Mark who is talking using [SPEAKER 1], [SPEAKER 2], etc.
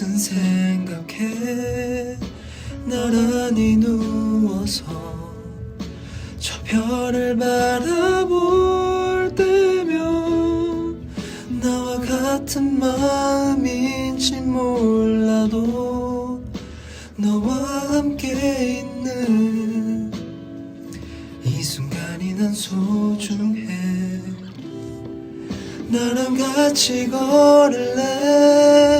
[SPEAKER 1] 는 무슨 생각해? 나란히 누워서 저 별을 바라볼 때면 나와 같은 마음인지 몰라도 너와 함께 있는 이 순간이 난 소중해. 나랑 같이 걸을래